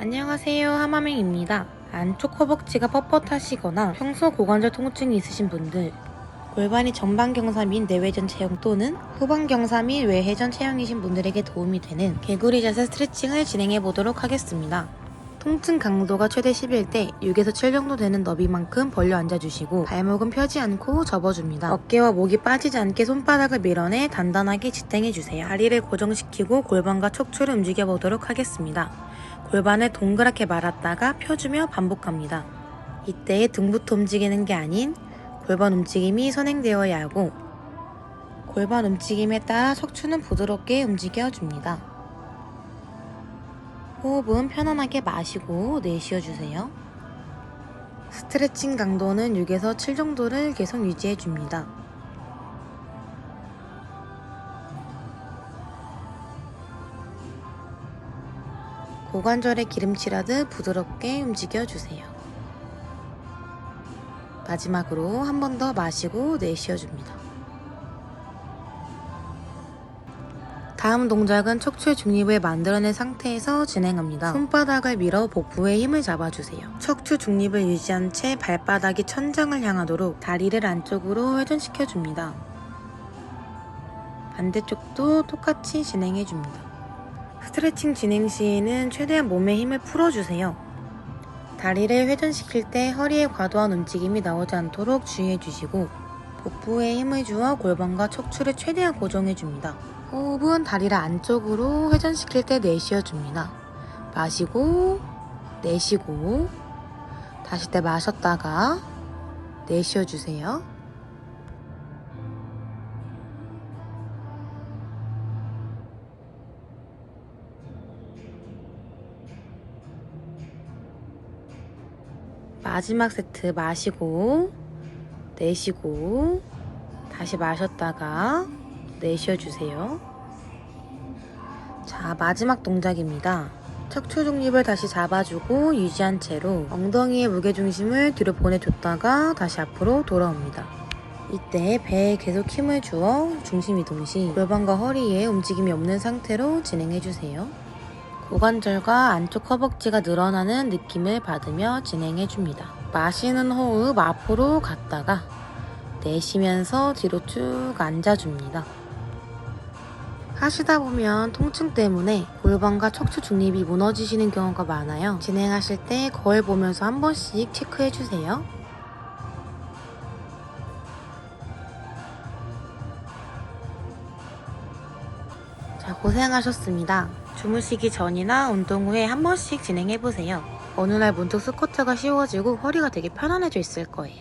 안녕하세요 하마맹입니다. 안쪽 허벅지가 뻣뻣하시거나 평소 고관절 통증이 있으신 분들 골반이 전방 경사 및 내외전 체형 또는 후방 경사 및 외회전 체형이신 분들에게 도움이 되는 개구리 자세 스트레칭을 진행해 보도록 하겠습니다. 통증 강도가 최대 11대 6에서 7 정도 되는 너비만큼 벌려 앉아주시고 발목은 펴지 않고 접어줍니다. 어깨와 목이 빠지지 않게 손바닥을 밀어내 단단하게 지탱해주세요. 다리를 고정시키고 골반과 척추를 움직여 보도록 하겠습니다. 골반을 동그랗게 말았다가 펴주며 반복합니다. 이때 등부터 움직이는 게 아닌 골반 움직임이 선행되어야 하고 골반 움직임에 따라 척추는 부드럽게 움직여줍니다. 호흡은 편안하게 마시고 내쉬어주세요. 스트레칭 강도는 6에서 7 정도를 계속 유지해줍니다. 고관절에 기름칠하듯 부드럽게 움직여주세요. 마지막으로 한 번 더 마시고 내쉬어줍니다. 다음 동작은 척추의 중립을 만들어낸 상태에서 진행합니다. 손바닥을 밀어 복부에 힘을 잡아주세요. 척추 중립을 유지한 채 발바닥이 천장을 향하도록 다리를 안쪽으로 회전시켜줍니다. 반대쪽도 똑같이 진행해줍니다. 스트레칭 진행 시에는 최대한 몸의 힘을 풀어주세요. 다리를 회전시킬 때 허리에 과도한 움직임이 나오지 않도록 주의해주시고 복부에 힘을 주어 골반과 척추를 최대한 고정해줍니다. 호흡은 다리를 안쪽으로 회전시킬 때 내쉬어줍니다. 마시고 내쉬고 다시 때 마셨다가 내쉬어주세요. 마지막 세트 마시고 내쉬고 다시 마셨다가 내쉬어주세요. 자, 마지막 동작입니다. 척추 중립을 다시 잡아주고 유지한 채로 엉덩이의 무게중심을 뒤로 보내줬다가 다시 앞으로 돌아옵니다. 이때 배에 계속 힘을 주어 중심 이동 시 골반과 허리에 움직임이 없는 상태로 진행해주세요. 고관절과 안쪽 허벅지가 늘어나는 느낌을 받으며 진행해줍니다. 마시는 호흡 앞으로 갔다가 내쉬면서 뒤로 쭉 앉아줍니다. 하시다 보면 통증 때문에 골반과 척추 중립이 무너지시는 경우가 많아요. 진행하실 때 거울 보면서 한 번씩 체크해주세요. 자, 고생하셨습니다. 주무시기 전이나 운동 후에 한 번씩 진행해보세요. 어느 날 문득 스쿼트가 쉬워지고 허리가 되게 편안해져 있을 거예요.